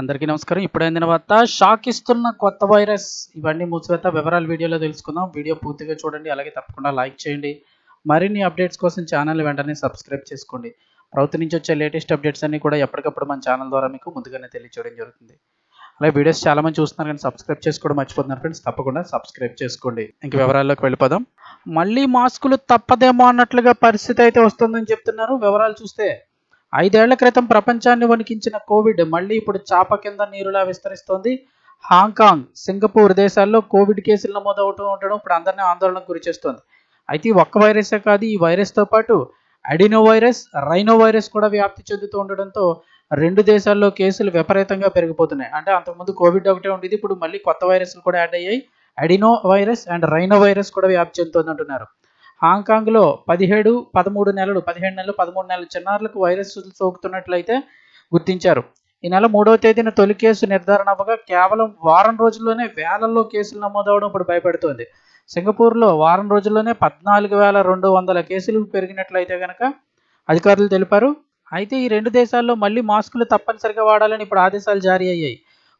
అందరికీ నమస్కారం. ఇప్పుడైన వార్త షాక్ ఇస్తున్న కొత్త వైరస్. ఇవన్నీ మూసివేత వివరాలు వీడియోలో తెలుసుకుందాం. వీడియో పూర్తిగా చూడండి అలాగే తప్పకుండా లైక్ చేయండి. మరిన్ని అప్డేట్స్ కోసం ఛానల్ వెంటనే సబ్స్క్రైబ్ చేసుకోండి. ప్రభుత్వం నుంచి వచ్చే లేటెస్ట్ అప్డేట్స్ అన్ని కూడా ఎప్పటికప్పుడు మన ఛానల్ ద్వారా మీకు ముందుగానే తెలియచేయడం జరుగుతుంది. అలాగే వీడియోస్ చాలా మంది చూస్తున్నారు కానీ సబ్స్క్రైబ్ చేసుకోవడం మర్చిపోతున్నారు ఫ్రెండ్స్ తప్పకుండా సబ్స్క్రైబ్ చేసుకోండి. ఇంక వివరాల్లోకి వెళ్ళిపోదాం. మళ్ళీ మాస్కులు తప్పదేమో అన్నట్లుగా పరిస్థితి అయితే వస్తుందని చెప్తున్నారు. వివరాలు చూస్తే ఐదేళ్ళ క్రితం ప్రపంచాన్ని వణికించిన కోవిడ్ మళ్ళీ ఇప్పుడు చాప కింద నీరులా విస్తరిస్తోంది. హాంకాంగ్ సింగపూర్ దేశాల్లో కోవిడ్ కేసులు నమోదవుతూ ఉండడం ఇప్పుడు అందరినీ ఆందోళనకు గురిచేస్తోంది అయితే ఒక్క వైరసే కాదు ఈ వైరస్తో పాటు అడినో వైరస్ రైనో వైరస్ కూడా వ్యాప్తి చెందుతూ ఉండడంతో రెండు దేశాల్లో కేసులు విపరీతంగా పెరిగిపోతున్నాయి. అంటే అంతకుముందు కోవిడ్ ఒకటే ఉండేది ఇప్పుడు మళ్ళీ కొత్త వైరస్లు కూడా యాడ్ అయ్యాయి. Adeno virus and rhino virus కూడా వ్యాప్తి చెందుతుంది అంటున్నారు హాంకాంగ్లో పదిహేడు పదమూడు నెలలు పదిహేడు నెలలు పదమూడు నెలలు చిన్నారులకు వైరస్ సోకుతున్నట్లయితే గుర్తించారు. ఈ నెల మూడవ తేదీన తొలి కేసు నిర్ధారణ అవ్వగా కేవలం వారం రోజుల్లోనే వేలల్లో కేసులు నమోదవడం ఇప్పుడు భయపెడుతోంది. సింగపూర్లో వారం రోజుల్లోనే పద్నాలుగు వేల రెండు వందల కేసులు పెరిగినట్లయితే కనుక అధికారులు తెలిపారు. అయితే ఈ రెండు దేశాల్లో మళ్ళీ మాస్కులు తప్పనిసరిగా వాడాలని ఇప్పుడు ఆదేశాలు జారీ అయ్యాయి.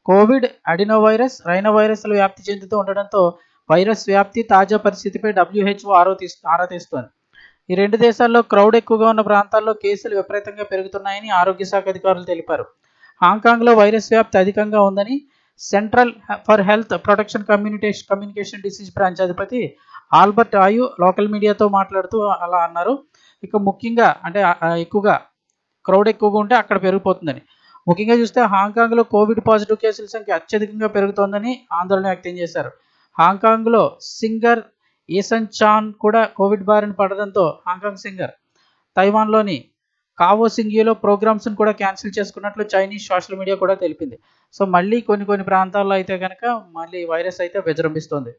కోవిడ్ అడినో వైరస్ రైనో వైరస్లు వ్యాప్తి చెందుతూ ఉండడంతో వైరస్ వ్యాప్తి తాజా పరిస్థితిపై డబ్ల్యూహెచ్ఓ ఆరో తీస్ తీస్తోంది ఈ రెండు దేశాల్లో క్రౌడ్ ఎక్కువగా ఉన్న ప్రాంతాల్లో కేసులు విపరీతంగా పెరుగుతున్నాయని ఆరోగ్య శాఖ అధికారులు తెలిపారు. హాంకాంగ్లో వైరస్ వ్యాప్తి అధికంగా ఉందని central for health protection communication communication disease branch అధిపతి ఆల్బర్ట్ ఆయు లోకల్ మీడియాతో మాట్లాడుతూ అలా అన్నారు. ఇక ముఖ్యంగా అంటే ఎక్కువగా క్రౌడ్ ఎక్కువగా ఉంటే అక్కడ పెరిగిపోతుందని. ముఖ్యంగా చూస్తే హాంకాంగ్లో కోవిడ్ పాజిటివ్ కేసుల సంఖ్య అత్యధికంగా పెరుగుతోందని ఆందోళన వ్యక్తం చేశారు. హాంకాంగ్లో సింగర్ ఈసన్ చాన్ కూడా కోవిడ్ బారిన పడడంతో హాంకాంగ్ సింగర్ తైవాన్లోని కావో సింగియోలో ప్రోగ్రామ్స్ని కూడా క్యాన్సిల్ చేసుకున్నట్లు చైనీస్ సోషల్ మీడియా కూడా తెలిపింది. సో మళ్ళీ కొన్ని కొన్ని ప్రాంతాల్లో అయితే కనుక మళ్ళీ వైరస్ అయితే విజృంభిస్తోంది.